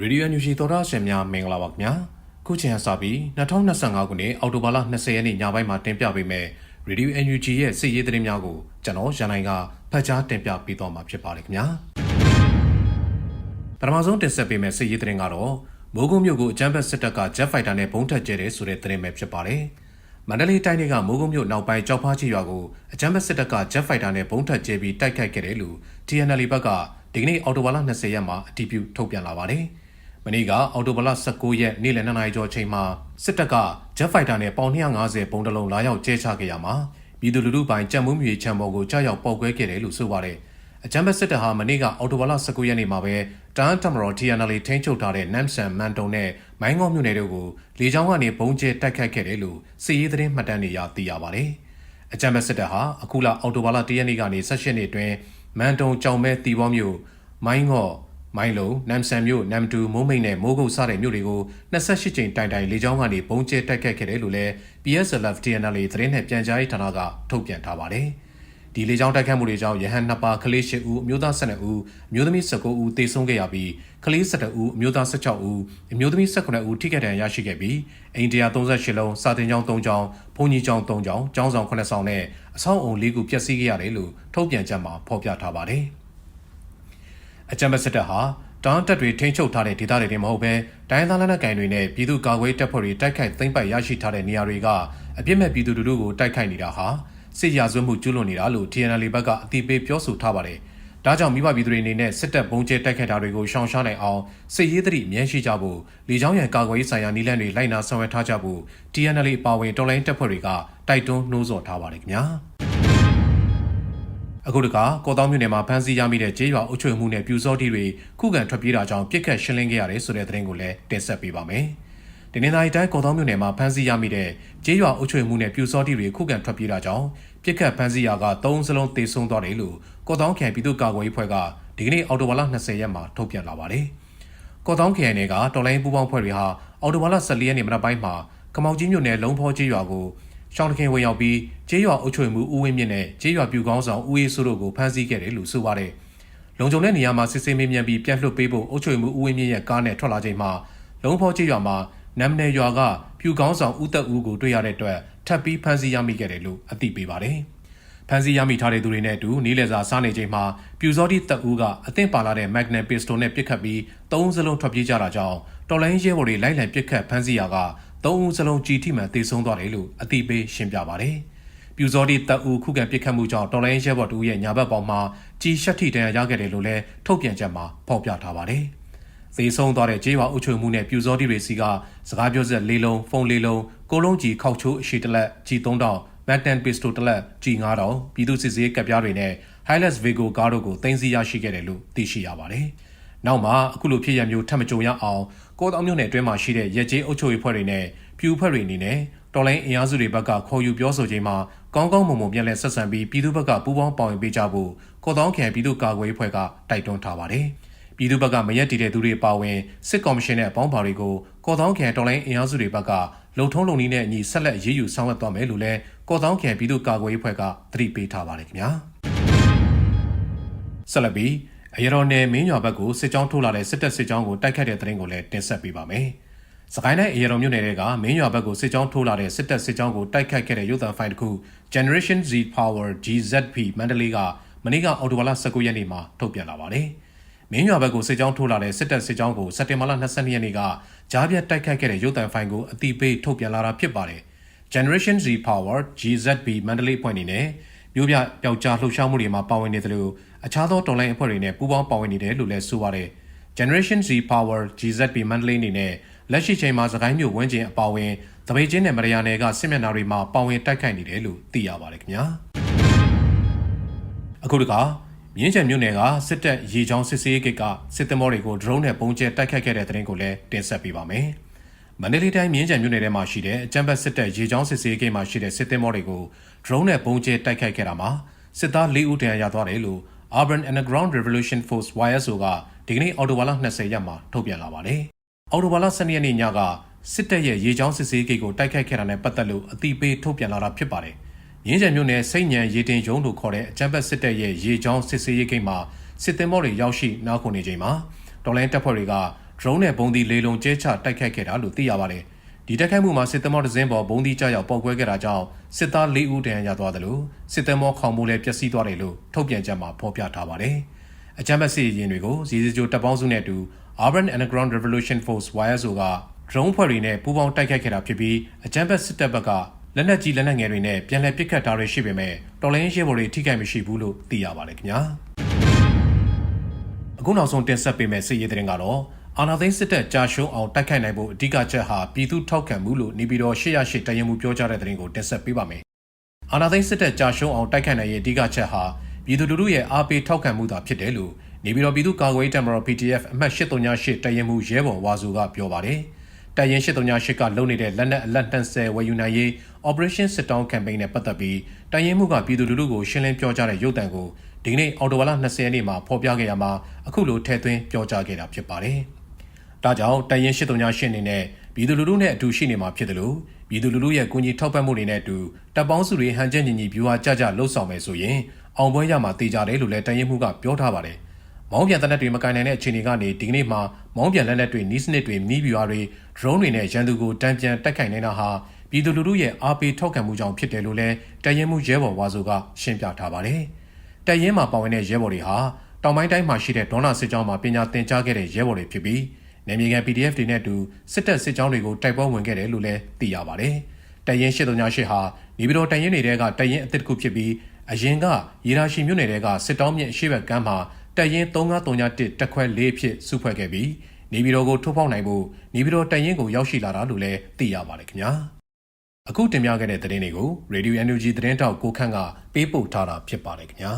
ရေဒီယိုညူရှီသောတာရှင်များမင်္ဂလာပါခင်ဗျာခုချိန်ကစပြီး2025ခုနှစ်အောက်တိုဘာလ20ရက်နေ့ညပိုင်းမှာတင်ပြပေးမယ်ရေဒီယို NUG ရဲ့စစ်ရေးသတင်းများကိုကျွန်တော်ရန်နိုင်ကဖတ်ကြားတင်ပြပေးသွားမှာဖြစ်ပါတယ်ခင်ဗျာပထမဆုံးတင်ဆက်ပေးမယ်စစ်ရေးသတင်းကတော့မိုးကုတ်မြို့ကိုအကြမ်းဖက်စစ်တပ်က Jet Fighter နဲ့ဘုံထက်ကျဲတယ်ဆိုတဲ့သတင်းပဲဖြစ်ပါတယ်မန္တလေးတိုင်းကမိုးကုတ်မြို့နောက်ပိုင်းကြောက်ဖားချီရွာကိုအကြမ်းဖက်စစ်တပ်က Jet Fighter နဲ့ဘုံထက်ကျဲပြီးတိုက်ခိုက်ခဲ့တယ်လို့ TNL ဘက်ကဒီကနေ့အော်တိုဘာလ20ရက်မှာအတည်ပြုထုတ်ပြန်လာပါတယ်။ မနေ့ကအော်တိုဘာလ19ရက်နေ့လယ်2နာရီကျော်အချိန်မှာစစ်တပ်က Jet Fighter နဲ့ပေါင်250ဘုံတလုံးလာရောက်ကျဲချခဲ့ရမှာပြည်သူလူထုပိုင်းကြံမှုမြေချံပေါ်ကိုကြားရောက်ပောက်ကွဲခဲ့တယ်လို့ဆိုပါတယ်။အကြမ်းဖက်စစ်တပ်ဟာမနေ့ကအော်တိုဘာလ19ရက်နေ့မှာပဲတန်းတမတော် TNL ထိန်းချုပ်ထားတဲ့နမ်ဆန်မန်တုံနဲ့မိုင်းငေါမြို့နယ်တို့ကိုလေကြောင်းကနေဘုံကျဲတိုက်ခိုက်ခဲ့တယ်လို့စစ်ရေးသတင်းမှတ်တမ်းတွေအရသိရပါတယ်။အကြမ်းဖက်စစ်တပ်ဟာအခုလအော်တိုဘာလ1ရက်နေ့ကနေ18ရက်နေ့အတွင်းမန်တုံကြောင်မဲတီဘောမြို့မိုင်းငေါ မိုင်းလုံနမ်ဆန်မြို့နမ်တူမိုးမိတ်နဲ့မိုးကုတ်စတဲ့မြို့တွေကို28ကြိမ်တိုင်တိုင်လေကြောင်းကနေဘုံကျဲတိုက်ခိုက်ခဲ့တယ်လို့လည်း PSLF TNL သတင်းနဲ့ပြန်ကြားရေးဌာနကထုတ်ပြန်ထားပါတယ်။ဒီလေကြောင်းတိုက်ခတ်မှုတွေကြောင့်ရဟန်နှစ်ပါးကလေး၈ဦးအမျိုးသား12ဦးအမျိုးသမီး19ဦးသေဆုံးခဲ့ရပြီးကလေး17ဦးအမျိုးသား16ဦးအမျိုးသမီး18ဦးထိခိုက်ဒဏ်ရာရရှိခဲ့ပြီးအိန္ဒိယ38လုံးစာတင်ကျောင်း3ကျောင်းဘုံကြီးကျောင်း3ကျောင်းကျောင်းဆောင်9ဆောင်နဲ့အဆောက်အုံ၄ခုပျက်စီးခဲ့ရတယ်လို့ထုတ်ပြန်ချက်မှာဖော်ပြထားပါတယ်။ အကြံပေးစစ်တပ်ဟာတောင်းတက်တွေထိန်းချုပ်ထားတဲ့ဒေသတွေတင်မဟုတ်ဘဲတိုင်းသားလက်နက်ကိုင်တွေနဲ့ပြည်သူ့ကာကွယ်တပ်ဖွဲ့တွေတိုက်ခိုက်သိမ်းပိုက်ရရှိထားတဲ့နေရာတွေကအပြစ်မဲ့ပြည်သူတို့ကိုတိုက်ခိုက်နေတာဟာစစ်ရာဇဝတ်မှုကျူးလွန်နေတာလို့ TNL ဘက်ကအတိပေးပြောဆိုထားပါတယ်။ဒါကြောင့်မိဘပြည်သူတွေအနေနဲ့စစ်တပ်ဘုံကျဲတိုက်ခိုက်တာတွေကိုရှောင်ရှားနိုင်အောင်စစ်ရေးသတိအမြဲရှိကြဖို့လေကြောင်းရန်ကာကွယ်ရေးဆိုင်ရာနည်းလမ်းတွေလိုက်နာဆောင်ရွက်ထားကြဖို့ TNL ပါဝင်တော်လိုင်းတပ်ဖွဲ့တွေကတိုက်တွန်းနှိုးဆော်ထားပါတယ်ခင်ဗျာ။ အခုတကကော်တောင်းမြို့နယ်မှာဖမ်းဆီးရမိတဲ့ကျေးရွာအုပ်ချုပ်မှုနဲ့ပြူစောတိတွေခုခံထွက်ပြေးတာကြောင့်ပြစ်ခတ်ရှင်းလင်းခဲ့ရတယ်ဆိုတဲ့သတင်းကိုလည်းတင်ဆက်ပေးပါမယ်။ဒီနေ့တိုင်းတိုင်းကော်တောင်းမြို့နယ်မှာဖမ်းဆီးရမိတဲ့ကျေးရွာအုပ်ချုပ်မှုနဲ့ပြူစောတိတွေခုခံထွက်ပြေးတာကြောင့်ပြစ်ခတ်ဖမ်းဆီးရာက၃စလုံးတေဆုံးသွားတယ်လို့ကော်တောင်းခရိုင်ပြည်သူ့ကာကွယ်ရေးဖွဲ့ကဒီကနေ့အော်တိုဘာလ20ရက်မှာထုတ်ပြန်လာပါတယ်။ကော်တောင်းခရိုင်နယ်ကတော်လိုင်းပူပေါင်းဖွဲ့တွေဟာအော်တိုဘာလ14ရက်နေ့မနက်ပိုင်းမှာကမောင်ကြီးမြို့နယ်လုံဖောကျေးရွာကို ရှောင်းတခင်ဝင်ရောက်ပြီးကျေးရွာအုပ်ချုပ်မှုဦးဝင်းမြင့်နဲ့ကျေးရွာပြူကောင်းဆောင်ဦးအေးစိုးတို့ကိုဖမ်းဆီးခဲ့တယ်လို့ဆိုပါတယ်။လုံခြုံတဲ့နေရာမှာစစ်ဆေးမေးမြန်းပြီးပြန်လွှတ်ပေးဖို့အုပ်ချုပ်မှုဦးဝင်းမြင့်ရဲ့ကားနဲ့ထွက်လာချိန်မှာလုံဖောကျေးရွာမှာနမ်နယ်ရွာကပြူကောင်းဆောင်ဦးသက်ဦးကိုတွေ့ရတဲ့အတွက်ထပ်ပြီးဖမ်းဆီးရမိခဲ့တယ်လို့အသိပေးပါတယ်။ဖမ်းဆီးရမိထားတဲ့သူတွေနဲ့အတူနီးလည်စာစားနေချိန်မှာပြူစောတိသက်ဦးကအသင့်ပါလာတဲ့ Magnet Pistol နဲ့ပစ်ခတ်ပြီးသုံးစလုံးထွက်ပြေးကြတာကြောင့်တော်လိုင်းရဲဘော်တွေလိုက်လံပစ်ခတ်ဖမ်းဆီးရာက သုံးဦးစလုံးကြီးထိမှန်တေဆုံးသွားတယ်လို့အသိပေးရှင်းပြပါတယ်။ပြူစောတိတပ်ဦးခုခံပစ်ခတ်မှုကြောင့်တော်လိုင်းရဲဘော်တူရဲ့ညာဘက်ပေါင်မှာကြီးရှက်ထိတန်ရာရခဲ့တယ်လို့လည်းထုတ်ပြန်ချက်မှာဖော်ပြထားပါတယ်။သေဆုံးသွားတဲ့ကျေးရွာအုပ်ချုပ်မှုနဲ့ပြူစောတိတွေစီကစကားပြောဆက်လေးလုံးဖုန်းလေးလုံးကိုလုံးကြီးခောက်ချိုးအရှိတလက်ကြီး3000မက်တန်ပစ္စတိုတလက်ကြီး9000ပြည်သူစစ်စေးကပ်ပြားတွေနဲ့ Hilux Vigo ကားတို့ကိုတင်စီရရှိခဲ့တယ်လို့သိရှိရပါတယ်။ နောက်မှာအခုလိုဖြစ်ရမျိုးထပ်မကြုံရအောင်ကောတောင်မြို့နယ်အတွင်းမှာရှိတဲ့ရဲကျေးအုပ်ချုပ်ရေးဖွဲ့တွေနဲ့ပြူဖွဲ့တွေအနေနဲ့တော်လိုင်းအင်အားစုတွေဘက်ကခေါ်ယူပြောဆိုချိန်မှာကောင်းကောင်းမွန်မွန်ပြန်လည်ဆက်ဆံပြီးပြည်သူဘက်ကပူးပေါင်းပါဝင်ပေးကြဖို့ကောတောင်ခရိုင်ပြည်သူ့ကာကွယ်ရေးဖွဲ့ကတိုက်တွန်းထားပါတယ်။ပြည်သူဘက်ကမရက်တည်တဲ့သူတွေပါဝင်စစ်ကော်မရှင်နဲ့အပေါင်းပါတွေကိုကောတောင်ခရိုင်တော်လိုင်းအင်အားစုတွေဘက်ကလုံထုံးလုံနည်းနဲ့အညီဆက်လက်ရေးယူဆောင်ရွက်သွားမယ်လို့လည်းကောတောင်ခရိုင်ပြည်သူ့ကာကွယ်ရေးဖွဲ့ကသတိပေးထားပါတယ်ခင်ဗျာ။ဆက်လက်ပြီး အရတော်နယ်မင်းရွာဘက်ကိုစစ်ကြောင်းထိုးလာတဲ့စစ်တပ်စစ်ကြောင်းကိုတိုက်ခတ်တဲ့တဲ့ရင်ကိုလည်းတင်ဆက်ပေးပါမယ်။စကိုင်းတိုင်းအရတော်မြို့နယ်ကမင်းရွာဘက်ကိုစစ်ကြောင်းထိုးလာတဲ့စစ်တပ်စစ်ကြောင်းကိုတိုက်ခတ်ခဲ့တဲ့ရုပ်သံဖိုင်တစ်ခု Generation Z Power GZP မန္တလေးကမနေ့ကအော်တိုဘာလ19ရက်နေ့မှာထုတ်ပြန်လာပါတယ်။မင်းရွာဘက်ကိုစစ်ကြောင်းထိုးလာတဲ့စစ်တပ်စစ်ကြောင်းကိုစက်တင်ဘာလ22ရက်နေ့ကကြားပြတ်တိုက်ခတ်ခဲ့တဲ့ရုပ်သံဖိုင်ကိုအတိပေးထုတ်ပြန်လာတာဖြစ်ပါတယ်။ Generation Z Power GZP မန္တလေးဖွဲ့အနေနဲ့ မြို့ပြပျောက်ကြားလှုပ်ရှားမှုတွေမှာပါဝင်နေတယ်လို့အခြားသောတော်လိုင်းအဖွဲ့တွေနဲ့ပူးပေါင်းပါဝင်နေတယ်လို့လည်းဆိုပါတယ်။ Generation Z Power GZP မန္တလေးအနေနဲ့လက်ရှိချိန်မှာသခိုင်းမြို့ဝန်းကျင်အပါအဝင်တပိတ်ချင်းနဲ့မရယာနယ်ကစစ်မျက်နှာတွေမှာပါဝင်တိုက်ခိုက်နေတယ်လို့သိရပါတယ်ခင်ဗျာ။အခုတခါမြင်းချံမြို့နယ်ကစစ်တပ်ရေချောင်းစစ်စေးကိတ်ကစစ်သမောတွေကို drone နဲ့ပုံကျဲတိုက်ခိုက်ခဲ့တဲ့တဲ့ရင်ကိုလည်းတင်ဆက်ပေးပါမယ်။ မန္တလေးတိုင်းမြင်းချံမြို့နယ်ထဲမှာရှိတဲ့အကြမ်းဖက်စစ်တပ်ရေချောင်းစစ်စေးကိတ်မှာရှိတဲ့စစ်သမောတွေကို drone နဲ့ပုံကျဲတိုက်ခိုက်ခဲ့တာမှာစစ်သား၄ဦးတန်ရာရသွားတယ်လို့ Urban Underground Revolution Force YSO ကဒီကနေ့အော်တိုဘာလ20ရက်မှာထုတ်ပြန်လာပါတယ်။အော်တိုဘာလ12ရက်နေ့ညကစစ်တပ်ရဲ့ရေချောင်းစစ်စေးကိတ်ကိုတိုက်ခိုက်ခဲ့တာနဲ့ပတ်သက်လို့အတိပေးထုတ်ပြန်လာတာဖြစ်ပါတယ်။ရင်းချံမြို့နယ်စိတ်ညံရေတင်ရုံးတို့ခေါ်တဲ့အကြမ်းဖက်စစ်တပ်ရဲ့ရေချောင်းစစ်စေးကိတ်မှာစစ်သင်္ဘောတွေရောက်ရှိနားခုန်နေချိန်မှာတော်လိုင်းတပ်ဖွဲ့တွေက drone နဲ့ဘုံဒီလေလုံးကျဲချတိုက်ခိုက်ခဲ့တာလို့သိရပါတယ်။ဒီတိုက်ခိုက်မှုမှာစစ်သမောတစ်စင်းပေါ်ဘုံဒီကြောက်ရောက်ပောက်ကွဲခဲ့တာကြောင့်စစ်သား၄ဦးတန်ရသွားတယ်လို့စစ်သမောခေါင်မိုးလည်းပျက်စီးသွားတယ်လို့ထုတ်ပြန်ချက်မှာဖော်ပြထားပါတယ်။အကြမ်းဖက်စစ်ရင်တွေကိုဇီဇီဂျိုတပ်ပေါင်းစုနဲ့အတူ Urban Underground Revolution Force YSO က drone ဖွဲ့တွေနဲ့ပူးပေါင်းတိုက်ခိုက်ခဲ့တာဖြစ်ပြီးအကြမ်းဖက်စစ်တပ်ဘက်ကလက်နက်ကြီးလက်နက်ငယ်တွေနဲ့ပြန်လည်ပစ်ခတ်တာတွေရှိပေမဲ့တော်လိုင်းရဲဘော်တွေထိခိုက်မရှိဘူးလို့သိရပါတယ်ခင်ဗျာအခုနောက်ဆုံးတင်ဆက်ပေးမယ့်စစ်ရေးသတင်းကတော့ အာနာသိန်းစစ်တပ်ကြာရှုံးအောင်တိုက်ခိုက်နိုင်ဖို့အဓိကချက်ဟာပြည်သူထောက်ခံမှုလို့နေပြည်တော်808တရင်မှုပြောကြားတဲ့သတင်းကိုတင်ဆက်ပေးပါမယ်အာနာသိန်းစစ်တပ်ကြာရှုံးအောင်တိုက်ခိုက်နိုင်ရဲ့အဓိကချက်ဟာပြည်သူလူထုရဲ့အားပေးထောက်ခံမှုသာဖြစ်တယ်လို့နေပြည်တော်ပြည်သူ့ကာကွယ်ရေးတပ်မတော် PTF အမှတ်838တရင်မှုရဲဘော်ဝါစုကပြောပါတယ်။တိုင်ရင်838ကလုံနေတဲ့လက်နက်အလက်တန်ဆယ်ဝယ်ယူနိုင်ရေး Operation Sit Down Campaign နဲ့ပတ်သက်ပြီးတိုင်ရင်မှုကပြည်သူလူထုကိုရှင်းလင်းပြောကြားတဲ့ရုပ်သံကိုဒီကနေ့အော်တိုဝါလာ20ရက်နေ့မှာဖော်ပြခဲ့ရမှာအခုလိုထည့်သွင်းပြောကြားခဲ့တာဖြစ်ပါတယ်။ ဒါကြောင့်တိုင်ရင်838အနေနဲ့ပြည်သူလူထုနဲ့အတူရှိနေမှာဖြစ်တယ်လို့ပြည်သူလူထုရဲ့ကူညီထောက်ပံ့မှုတွေနဲ့အတူတပ်ပေါင်းစုတွေဟန်ချက်ညီညီဗျူဟာကြကြလှုပ်ဆောင်မယ်ဆိုရင်အောင်ပွဲရမှာတည်ကြတယ်လို့လည်းတိုင်ရင်မှုကပြောထားပါတယ်။မောင်းပြန်တနက်တွေမကင်နိုင်တဲ့အခြေအနေကနေဒီကနေ့မှာမောင်းပြန်လက်နက်တွေနီးစနစ်တွေမိဘီရွာတွေ drone တွေနဲ့ရန်သူကိုတံပြန်တိုက်ခိုက်နေတာဟာပြည်သူလူထုရဲ့အားပေးထောက်ခံမှုကြောင့်ဖြစ်တယ်လို့လည်းတရင်မှုရဲဘော်ဝါဆိုကရှင်းပြထားပါတယ်။တရင်မှာပါဝင်တဲ့ရဲဘော်တွေဟာတောင်ပိုင်းတိုင်းမှာရှိတဲ့ဒေါနာစစ်ကြောင်းမှာပညာသင်ကြားခဲ့တဲ့ရဲဘော်တွေဖြစ်ပြီး နေမြေကန် PDF တွေနဲ့အတူစစ်တပ်စစ်ကြောင်းတွေကိုတိုက်ပွဲဝင်ခဲ့တယ်လို့လည်းသိရပါတယ်။တရင်838ဟာနေပြည်တော်တရင်တွေကတရင်အသစ်တစ်ခုဖြစ်ပြီးအရင်ကရေရာရှိမြို့နယ်တွေကစစ်တောင်းမြင့်အရှိဘက်ကမ်းမှာတရင်3931တက်ခွဲ၄ဖြစ်စုဖွဲ့ခဲ့ပြီးနေပြည်တော်ကိုထိုးဖောက်နိုင်ဖို့နေပြည်တော်တရင်ကိုရောက်ရှိလာတာလို့လည်းသိရပါတယ်ခင်ဗျာအခုတင်ပြခဲ့တဲ့သတင်းတွေကို Radio NUG သတင်းတောက်ကိုခန့်ကပေးပို့ထားတာဖြစ်ပါတယ်ခင်ဗျာ